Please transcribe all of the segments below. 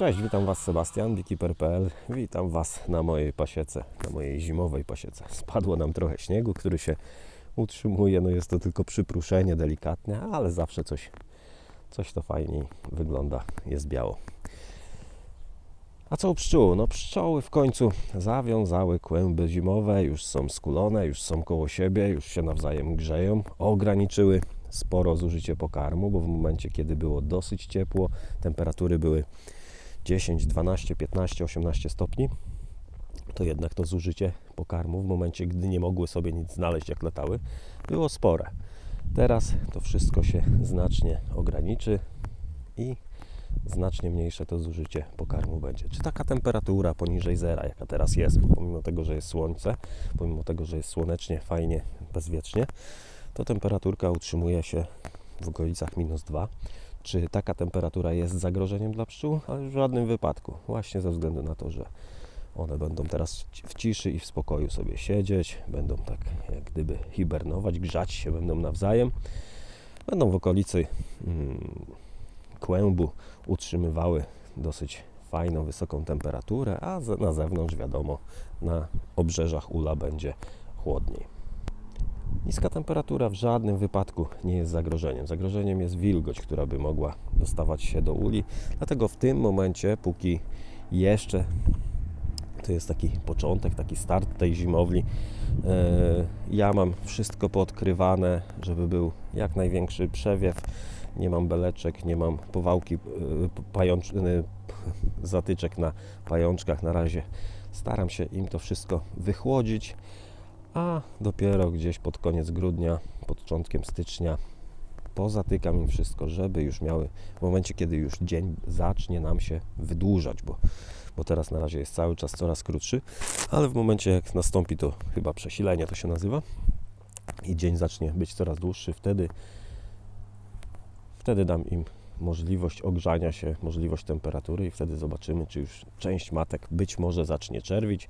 Cześć, witam Was Sebastian, beekeeper.pl. Witam Was na mojej pasiece, na mojej zimowej pasiece. Spadło nam trochę śniegu, który się utrzymuje. No jest to tylko przypruszenie delikatne, ale zawsze coś, coś to fajniej wygląda, jest biało. A co u pszczół? No pszczoły w końcu zawiązały kłęby zimowe, już są skulone, już są koło siebie, już się nawzajem grzeją, ograniczyły sporo zużycie pokarmu, bo w momencie, kiedy było dosyć ciepło, temperatury były 10, 12, 15, 18 stopni, to jednak to zużycie pokarmu w momencie, gdy nie mogły sobie nic znaleźć, jak latały, było spore. Teraz to wszystko się znacznie ograniczy i znacznie mniejsze to zużycie pokarmu będzie. Czy taka temperatura poniżej zera, jaka teraz jest, pomimo tego, że jest słońce, pomimo tego, że jest słonecznie, fajnie, bezwiecznie, to temperaturka utrzymuje się w okolicach minus 2. Czy taka temperatura jest zagrożeniem dla pszczół? Ale w żadnym wypadku. Właśnie ze względu na to, że one będą teraz w ciszy i w spokoju sobie siedzieć, będą tak jak gdyby hibernować, grzać się będą nawzajem. Będą w okolicy mm, kłębu utrzymywały dosyć fajną, wysoką temperaturę, a na zewnątrz, wiadomo, na obrzeżach ula będzie chłodniej. Niska temperatura w żadnym wypadku nie jest zagrożeniem. Zagrożeniem jest wilgoć, która by mogła dostawać się do uli. Dlatego w tym momencie, póki jeszcze to jest taki początek, taki start tej zimowli, e, ja mam wszystko podkrywane, żeby był jak największy przewiew. Nie mam beleczek, nie mam powałki, e, pającz, e, zatyczek na pajączkach. Na razie staram się im to wszystko wychłodzić a dopiero gdzieś pod koniec grudnia, początkiem stycznia pozatykam im wszystko, żeby już miały w momencie, kiedy już dzień zacznie nam się wydłużać, bo, bo teraz na razie jest cały czas coraz krótszy, ale w momencie jak nastąpi to chyba przesilenie to się nazywa i dzień zacznie być coraz dłuższy, wtedy wtedy dam im możliwość ogrzania się, możliwość temperatury i wtedy zobaczymy, czy już część matek być może zacznie czerwić,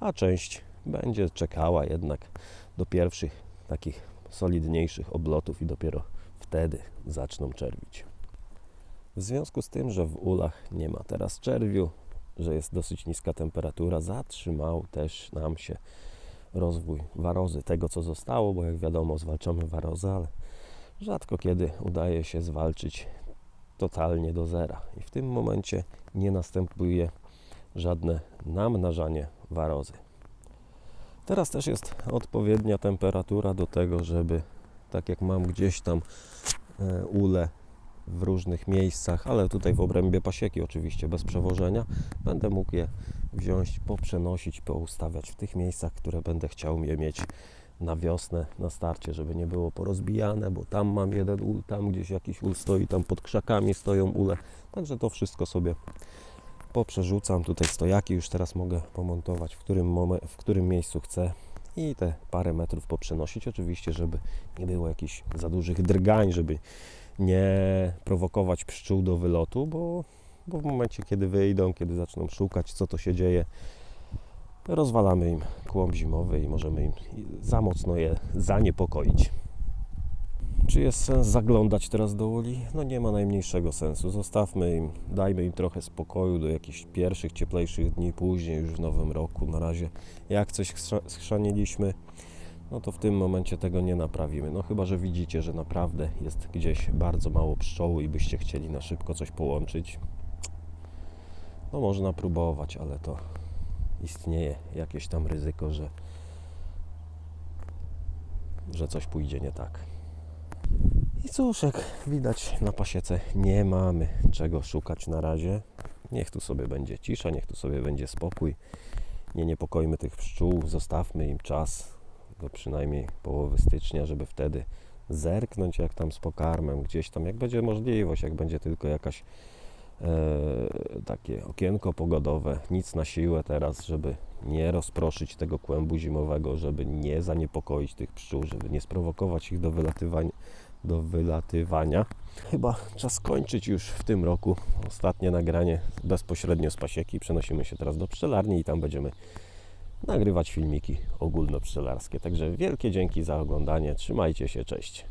a część będzie czekała jednak do pierwszych takich solidniejszych oblotów i dopiero wtedy zaczną czerwić. W związku z tym, że w ulach nie ma teraz czerwiu, że jest dosyć niska temperatura, zatrzymał też nam się rozwój warozy, tego co zostało, bo jak wiadomo zwalczamy warozę, ale rzadko kiedy udaje się zwalczyć totalnie do zera. I w tym momencie nie następuje żadne namnażanie warozy. Teraz też jest odpowiednia temperatura do tego, żeby tak jak mam gdzieś tam e, ule w różnych miejscach, ale tutaj w obrębie pasieki oczywiście bez przewożenia, będę mógł je wziąć, poprzenosić, poustawiać w tych miejscach, które będę chciał je mieć na wiosnę, na starcie, żeby nie było porozbijane, bo tam mam jeden ul, tam gdzieś jakiś ul stoi, tam pod krzakami stoją ule, także to wszystko sobie poprzerzucam. Tutaj stojaki już teraz mogę pomontować, w którym, momen- w którym miejscu chcę i te parę metrów poprzenosić. Oczywiście, żeby nie było jakichś za dużych drgań, żeby nie prowokować pszczół do wylotu, bo, bo w momencie, kiedy wyjdą, kiedy zaczną szukać, co to się dzieje, rozwalamy im kłąb zimowy i możemy im za mocno je zaniepokoić. Czy jest sens zaglądać teraz do uli? No nie ma najmniejszego sensu. Zostawmy im, dajmy im trochę spokoju do jakichś pierwszych, cieplejszych dni, później już w nowym roku. Na razie jak coś schrza- schrzaniliśmy, no to w tym momencie tego nie naprawimy. No chyba, że widzicie, że naprawdę jest gdzieś bardzo mało pszczoły i byście chcieli na szybko coś połączyć. No można próbować, ale to istnieje jakieś tam ryzyko, że, że coś pójdzie nie tak. I cóż, jak widać na pasiece nie mamy czego szukać na razie. Niech tu sobie będzie cisza, niech tu sobie będzie spokój. Nie niepokojmy tych pszczół, zostawmy im czas do przynajmniej połowy stycznia, żeby wtedy zerknąć jak tam z pokarmem, gdzieś tam, jak będzie możliwość, jak będzie tylko jakaś e, takie okienko pogodowe, nic na siłę teraz, żeby nie rozproszyć tego kłębu zimowego, żeby nie zaniepokoić tych pszczół, żeby nie sprowokować ich do wylatywania, do wylatywania. Chyba czas kończyć już w tym roku. Ostatnie nagranie bezpośrednio z pasieki. Przenosimy się teraz do pszczelarni i tam będziemy nagrywać filmiki ogólnopszczelarskie. Także wielkie dzięki za oglądanie. Trzymajcie się, cześć.